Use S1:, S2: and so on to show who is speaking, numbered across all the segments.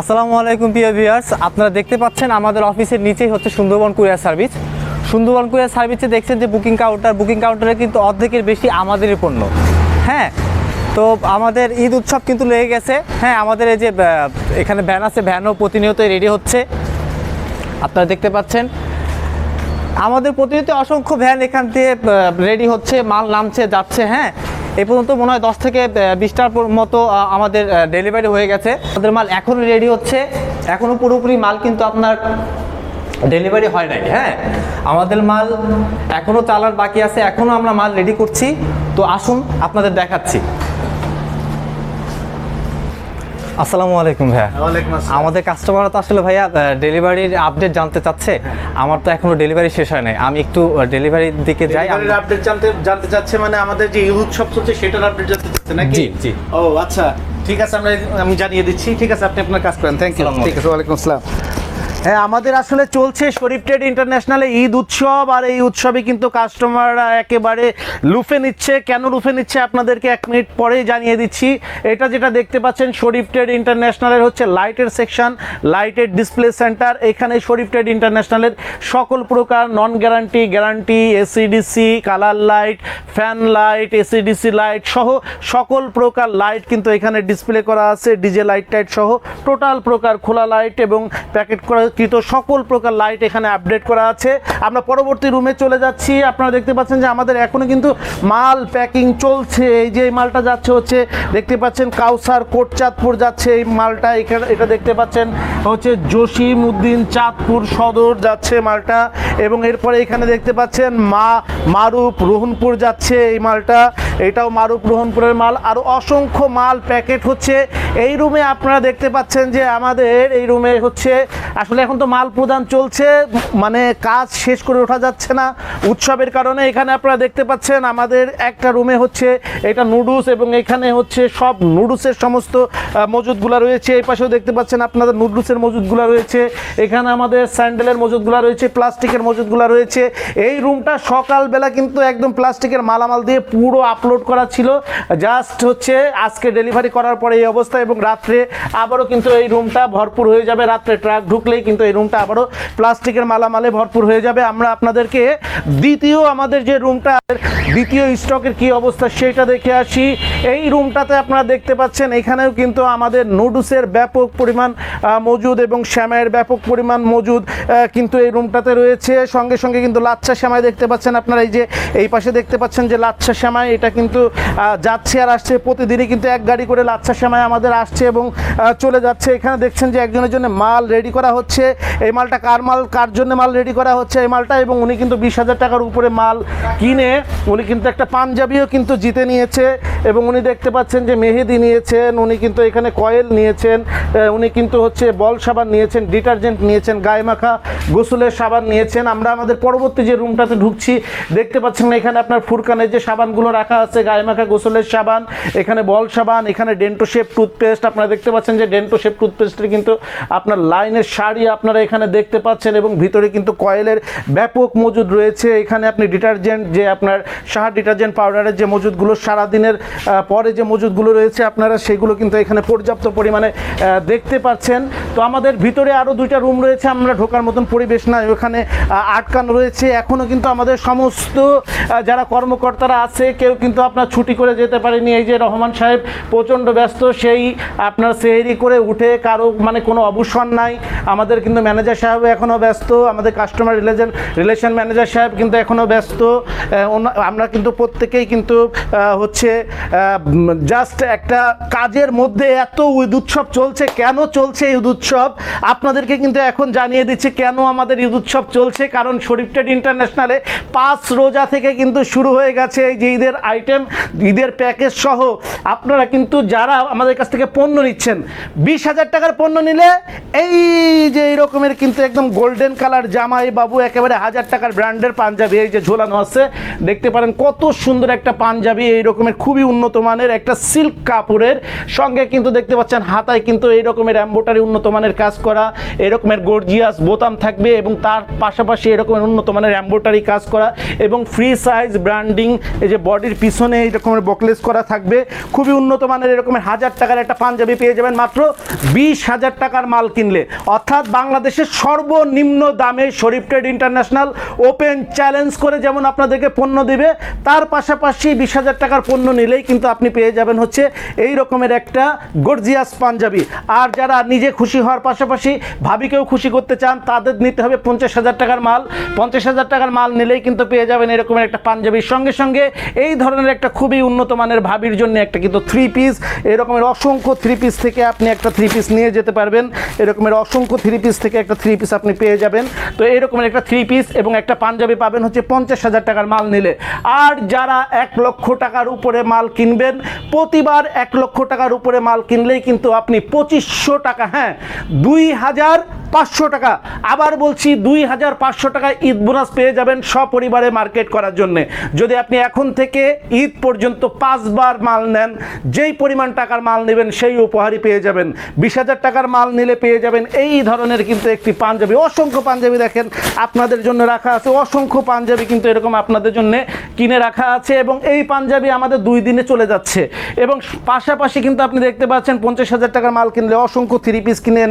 S1: আসসালামু আলাইকুম প্রিয় ভিউয়ার্স। আপনারা দেখতে পাচ্ছেন আমাদের অফিসের নিচেই হচ্ছে Sundarban courier service. Sundarban courier সার্ভিসে দেখছেন যে বুকিং কাউন্টার, বুকিং কাউন্টারে কিন্তু অর্ধেকের বেশি আমাদেরই পণ্য। হ্যাঁ তো আমাদের ঈদ উৎসব কিন্তু লেগে গেছে। হ্যাঁ আমাদের এই যে এখানে ভ্যান আছে, ভ্যানও প্রতিনিয়ত রেডি হচ্ছে। আপনারা দেখতে পাচ্ছেন, আমাদের প্রতিনিয়ত অসংখ্য ভ্যান এখান থেকে রেডি হচ্ছে, মাল নামছে, যাচ্ছে হ্যাঁ। এই পর্যন্ত মনে হয় দশ থেকে বিশটার মতো আমাদের ডেলিভারি হয়ে গেছে। আমাদের মাল এখনও রেডি হচ্ছে। এখনও পুরোপুরি মাল কিন্তু আপনার ডেলিভারি হয় নাই হ্যাঁ? আমাদের মাল এখনও চালার বাকি আছে। এখনও আমরা মাল রেডি করছি। তো আসুন, আপনাদের দেখাচ্ছি। আসসালামু আলাইকুম ভাইয়া। আমাদের কাস্টমার তো আসলে ভাইয়া ডেলিভারির আপডেট জানতে চাচ্ছে। আমার তো এখনও ডেলিভারি শেষ হয় নাই। আমি একটু ডেলিভারির দিকে যাই।
S2: আপডেট জানতে জানতে চাচ্ছে মানে আমাদের যে ইউথ উৎসব চলছে সেটার আপডেট জানতে চাচ্ছে নাকি?
S1: জি, জি।
S2: ও আচ্ছা। ঠিক আছে আমরা আমি জানিয়ে দিচ্ছি। ঠিক আছে আপনি আপনার কাজ করেন। থ্যাংক ইউ ঠিক আছে ওয়ালাইকুম আসসালাম। হ্যাঁ আমাদের আসলে চলছে শরীফ ট্রেড ইন্টারন্যাশনালে ঈদ উৎসব, আর এই উৎসবে কিন্তু কাস্টমাররা একেবারে লুফে নিচ্ছে। কেন লুফে নিচ্ছে আপনাদেরকে এক মিনিট পরেই জানিয়ে দিচ্ছি। এটা যেটা দেখতে পাচ্ছেন, শরীফ ট্রেড ইন্টারন্যাশনালের হচ্ছে লাইটের সেকশন, লাইটের ডিসপ্লে সেন্টার। এখানে শরীফ ট্রেড ইন্টারন্যাশনালের সকল প্রকার non guarantee guarantee AC DC colour light, fan light AC DC light সহ সকল প্রকার লাইট কিন্তু এখানে ডিসপ্লে করা আছে। ডিজে লাইট টাইট সহ টোটাল প্রকার খোলা লাইট এবং প্যাকেট করাকৃত সকল প্রকার লাইট এখানে আপডেট করা আছে। আমরা পরবর্তী রুমে চলে যাচ্ছি। আপনারা দেখতে পাচ্ছেন যে আমাদের এখনও কিন্তু মাল প্যাকিং চলছে। এই যে মালটা যাচ্ছে হচ্ছে, দেখতে পাচ্ছেন কাউসার কোটচাঁদপুর যাচ্ছে। এই মালটা এখানে, এটা দেখতে পাচ্ছেন হচ্ছে জসিম উদ্দিন চাঁদপুর সদর যাচ্ছে মালটা। এবং এরপরে এখানে দেখতে পাচ্ছেন মা মারুপ রোহনপুর যাচ্ছে এই মালটা। এটাও মারুপ রোহনপুরের মাল। আর অসংখ্য মাল প্যাকেট হচ্ছে। এই রুমে আপনারা দেখতে পাচ্ছেন যে আমাদের এই রুমে হচ্ছে, আসলে এখন তো মাল প্রদান চলছে মানে কাজ শেষ করে ওঠা যাচ্ছে না। উৎসবের কারণে এখানে আপনারা দেখতে পাচ্ছেন আমাদের একটা রুমে হচ্ছে এটা নুডলস এবং এখানে হচ্ছে সব নুডলসের সমস্ত মজুদগুলা রয়েছে। এই পাশেও দেখতে পাচ্ছেন আপনাদের নুডলসের মজুদগুলা রয়েছে। এখানে আমাদের স্যান্ডেলের মজুদগুলা রয়েছে, প্লাস্টিকের মজুদগুলা রয়েছে। এই রুমটা সকালবেলা কিন্তু একদম প্লাস্টিকের মালামাল দিয়ে পুরো আপলোড করা ছিল। জাস্ট হচ্ছে আজকে ডেলিভারি করার পরে এই অবস্থা এবং রাত্রে আবারও কিন্তু এই রুমটা ভরপুর হয়ে যাবে। রাত্রে ট্রাক ঢুকলেই কিন্তু এই রুমটা আবারও প্লাস্টিকের মালামালে ভরপুর হয়ে যাবে। আমরা আপনাদেরকে দ্বিতীয় আমাদের যে রুমটা দ্বিতীয় স্টকের কি অবস্থা সেটা দেখে আসি। এই রুমটাতে আপনারা দেখতে পাচ্ছেন, এখানেও কিন্তু আমাদের নুডলসের ব্যাপক পরিমাণ মজুদ এবং শ্যামাইয়ের ব্যাপক পরিমাণ মজুদ কিন্তু এই রুমটাতে রয়েছে। সঙ্গে সঙ্গে কিন্তু লাচ্ছা শ্যামাই দেখতে পাচ্ছেন আপনারা। এই যে, এই পাশে দেখতে পাচ্ছেন যে লাচ্ছা শ্যামাই, এটা কিন্তু যাচ্ছে আর আসছে প্রতিদিনই কিন্তু এক গাড়ি করে লাচ্ছা শ্যামাই আমাদের আসছে এবং চলে যাচ্ছে। এখানে দেখছেন যে একজনের জন্য মাল রেডি করা হচ্ছে। এই মালটা কার মাল, কার জন্য মাল রেডি করা হচ্ছে এই মালটা? এবং উনি কিন্তু বিশ হাজার টাকার উপরে মাল কিনে, উনি কিন্তু একটা পাঞ্জাবিও কিন্তু জিতে নিয়েছে। এবং উনি দেখতে পাচ্ছেন যে মেহেদি নিয়েছেন, উনি কিন্তু এখানে কয়েল নিয়েছেন উনি কিন্তু হচ্ছে বল সাবান নিয়েছেন, ডিটারজেন্ট নিয়েছেন গায়ে মাখা গোসলের সাবান নিয়েছেন। আমরা আমাদের পরবর্তী যে রুমটাতে ঢুকছি, দেখতে পাচ্ছেন এখানে আপনার ফুরকানের যে সাবানগুলো রাখা আছে গায়ে মাখা গোসলের সাবান, এখানে বল সাবান, এখানে ডেন্টো শেপ টুথপেস্ট। আপনারা দেখতে পাচ্ছেন যে ডেন্টো শেপ টুথপেস্টের কিন্তু আপনার লাইনের শাড়ি আপনারা এখানে দেখতে পাচ্ছেন এবং ভিতরে কিন্তু কয়েলের ব্যাপক মজুদ রয়েছে। এখানে আপনি ডিটারজেন্ট যে আপনার সাহার ডিটারজেন্ট পাউডারের যে মজুদগুলো, সারাদিনের পরে যে মজুদগুলো রয়েছে আপনারা সেগুলো কিন্তু এখানে পর্যাপ্ত পরিমাণে দেখতে পাচ্ছেন। তো আমাদের ভিতরে আরও দুইটা রুম রয়েছে, আমরা ঢোকার মতন পরিবেশ নাই, ওখানে আটকানো রয়েছে। এখনও কিন্তু আমাদের সমস্ত যারা কর্মকর্তারা আছে, কেউ কিন্তু আপনার ছুটি করে যেতে পারেনি। এই যে রহমান সাহেব প্রচণ্ড ব্যস্ত, সেই আপনার সেহেরি করে উঠে কারও মানে কোনো অবসর নাই। আমাদের কিন্তু ম্যানেজার সাহেব এখনও ব্যস্ত, আমাদের কাস্টমার রিলেশন রিলেশন ম্যানেজার সাহেব কিন্তু এখনও ব্যস্ত। আমরা কিন্তু প্রত্যেকেই কিন্তু হচ্ছে জাস্ট একটা কাজের মধ্যে এত ঈদ উৎসব চলছে, কেন চলছে এই ঈদ উৎসব। আপনাদেরকে কিন্তু এখন জানিয়ে দিচ্ছি কেন আমাদের ঈদ উৎসব চলছে, কারণ শরীফ ট্রেড ইন্টারন্যাশনালে পাঁচ রোজা থেকে কিন্তু শুরু হয়ে গেছে এই যে ঈদের আইটেম ঈদের প্যাকেজ সহ। আপনারা কিন্তু যারা আমাদের কাছ থেকে পণ্য নিচ্ছেন, বিশ হাজার টাকার পণ্য নিলে এই যে এই রকমের কিন্তু একদম গোল্ডেন কালার জামাই বাবু, একেবারে হাজার টাকার ব্র্যান্ডের পাঞ্জাবি, এই যে ঝোলানো আছে, দেখতে পারেন কত সুন্দর একটা পাঞ্জাবি এই রকমের খুবই উন্নত মানের একটা সিল্ক কাপড়ের। সঙ্গে কিন্তু দেখতে পাচ্ছেন, হাতায় কিন্তু এই রকমের এম্বোটারি উন্নত মানের কাজ করা, এরকমের গর্জিয়াস বোতাম থাকবে এবং তার পাশাপাশি এরকমের উন্নত মানের এম্বোটারি কাজ করা এবং ফ্রি সাইজ ব্র্যান্ডিং এই যে বডির পিছনে এই রকমের বকলেস করা থাকবে। খুবই উন্নত মানের এরকমের হাজার টাকার একটা পাঞ্জাবি পেয়ে যাবেন মাত্র বিশ হাজার টাকার মাল কিনলে। অর্থাৎ বাংলাদেশের সর্বনিম্ন দামে Sharif trade international open challenge করে যেমন আপনাদেরকে পণ্য দেবে, তার পাশাপাশি বিশ হাজার টাকার পণ্য নিলেই কিন্তু আপনি পেয়ে যাবেন হচ্ছে এই রকমের একটা গর্জিয়াস পাঞ্জাবি। আর যারা নিজে খুশি হওয়ার পাশাপাশি ভাবিকেও খুশি করতে চান, তাদের নিতে হবে পঞ্চাশ হাজার টাকার মাল। পঞ্চাশ হাজার টাকার মাল নিলেই কিন্তু পেয়ে যাবেন এরকমের একটা পাঞ্জাবির সঙ্গে সঙ্গে। এই ধরনের একটা খুবই উন্নত মানের ভাবির জন্য একটা কিন্তু থ্রি পিস এরকমের অসংখ্য থ্রি পিস থেকে আপনি একটা থ্রি পিস নিয়ে যেতে পারবেন। এরকমের অসংখ্য থ্রি পিস থেকে একটা থ্রি পিস আপনি পেয়ে যাবেন। তো এরকমের একটা থ্রি পিস এবং একটা পাঞ্জাবি পাবেন হচ্ছে পঞ্চাশ হাজার টাকার মাল নিলে। আর যারা এক লক্ষ টাকার উপরে মাল কিনবেন, প্রতিবার এক লক্ষ টাকার উপরে মাল কিনলেই কিন্তু আপনি পঁচিশশো টাকা হ্যাঁ দুই হাজার পাঁচশো টাকা। আবার বলছি দুই হাজার পাঁচশো টাকা ঈদ বোনাস পেয়ে যাবেন সপরিবারে মার্কেট করার জন্য। যদি আপনি এখন থেকে ঈদ পর্যন্ত পাঁচবার মাল নেন, যেই পরিমাণ টাকার মাল নেবেন সেই উপহারই পেয়ে যাবেন। বিশ হাজার টাকার মাল নিলে পেয়ে যাবেন এই ধরনের কিন্তু একটি পাঞ্জাবি। অসংখ্য পাঞ্জাবি দেখেন, আপনাদের জন্য রাখা আছে। অসংখ্য পাঞ্জাবি কিন্তু এরকম আপনাদের জন্য কিনে রাখা আছে এবং এই পাঞ্জাবি আমাদের দুই দিনে চলে যাচ্ছে। এবং পাশাপাশি কিন্তু আপনি দেখতে পাচ্ছেন পঞ্চাশ হাজার টাকার মাল কিনলে অসংখ্য থ্রি পিস কিনে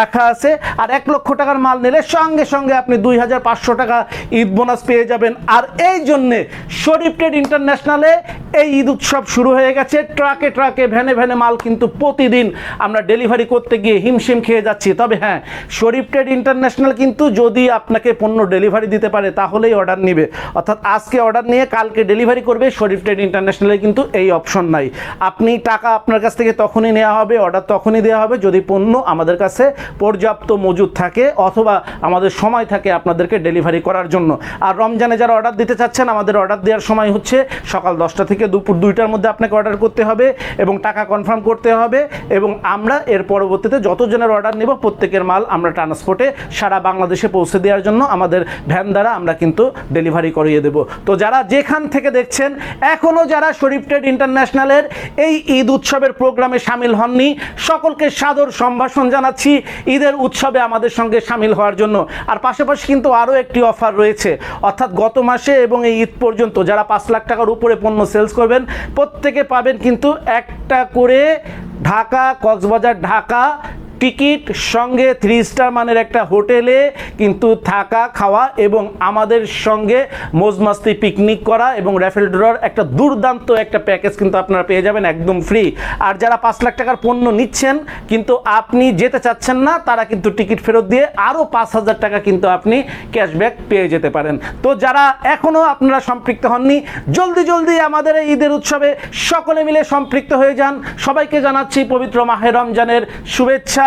S2: রাখা আছে। আর এক লক্ষ টাকার মাল নিলে সঙ্গে সঙ্গে আপনি দুই হাজার পাঁচশো টাকা ঈদ বোনাস পেয়ে যাবেন। আর এই জন্যে শরীফ ট্রেড ইন্টারন্যাশনালে এই ঈদ উৎসব শুরু হয়ে গেছে। ট্রাকে ট্রাকে, ভ্যানে ভ্যানে মাল কিন্তু প্রতিদিন আমরা ডেলিভারি করতে গিয়ে হিমশিম খেয়ে যাচ্ছি। তবে হ্যাঁ শরীফ ট্রেড ইন্টারন্যাশনাল কিন্তু যদি আপনাকে পণ্য ডেলিভারি দিতে পারে, তাহলেই অর্ডার নিবে। অর্থাৎ আজকে অর্ডার নিয়ে কালকে ডেলিভারি করবে শরীফ ট্রেড ইন্টারন্যাশনালে কিন্তু এই অপশন নাই। আপনি টাকা আপনার কাছ থেকে তখনই নেওয়া হবে, অর্ডার তখনই দেওয়া হবে। যদি পণ্য আমাদের কাছে পর্যাপ্ত মজুদ থাকে অথবা আমাদের সময় থাকে আপনাদেরকে ডেলিভারি করার জন্য। আর রমজানে যারা অর্ডার দিতে চাচ্ছেন, আমাদের অর্ডার দেওয়ার সময় হচ্ছে সকাল দশটা থেকে দুপুর দুইটার মধ্যে আপনাকে অর্ডার করতে হবে এবং টাকা কনফার্ম করতে হবে এবং আমরা এর পরবর্তীতে যতজনের অর্ডার নেব প্রত্যেকের মাল আমরা ট্রান্সপোর্টে সারা বাংলাদেশে পৌঁছে দেওয়ার জন্য আমাদের ভ্যান দ্বারা আমরা কিন্তু ডেলিভারি করিয়ে দেব। তো যারা যেখান থেকে দেখছেন এখনও যারা শরীফ ট্রেড ইন্টারন্যাশনালের এই ঈদ উৎসবের প্রোগ্রামে সামিল হননি, সকলকে সাদর সম্ভাষণ জানাচ্ছি, ঈদের উৎসবে আমাদের সঙ্গে সামিল হওয়ার জন্য। আর পাশাপাশি কিন্তু আরও একটি অফার রয়েছে। অর্থাৎ গত মাসে এবং এই ঈদ পর্যন্ত যারা পাঁচ লাখ টাকার উপরে পণ্য সেলস করবেন। প্রত্যেকে পাবেন কিন্তু একটা করে ঢাকা কক্সবাজার ঢাকা টিকিট সঙ্গে থ্রি স্টার মানের একটা হোটেলে কিন্তু থাকা, খাওয়া এবং আমাদের সঙ্গে মোজমাস্তি পিকনিক করা এবং র্যাফেল ড্রর একটা দুর্দান্ত একটা প্যাকেজ কিন্তু আপনারা পেয়ে যাবেন একদম ফ্রি আর যারা পাঁচ লাখ টাকার পণ্য নিচ্ছেন, কিন্তু আপনি যেতে চাচ্ছেন না, তারা কিন্তু টিকিট ফেরত দিয়ে আরও পাঁচ হাজার টাকা কিন্তু আপনি ক্যাশব্যাক পেয়ে যেতে পারেন। তো যারা এখনও আপনারা সম্পৃক্ত হননি, জলদি জলদি আমাদের এই ঈদের উৎসবে সকলে মিলে সম্পৃক্ত হয়ে যান। সবাইকে জানাচ্ছি পবিত্র মাহে রমজানের শুভেচ্ছা।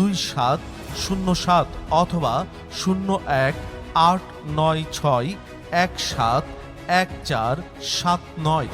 S3: দুই সাত শূন্য সাত অথবা শূন্য এক আট নয় ছয় এক সাত এক চার সাত নয়।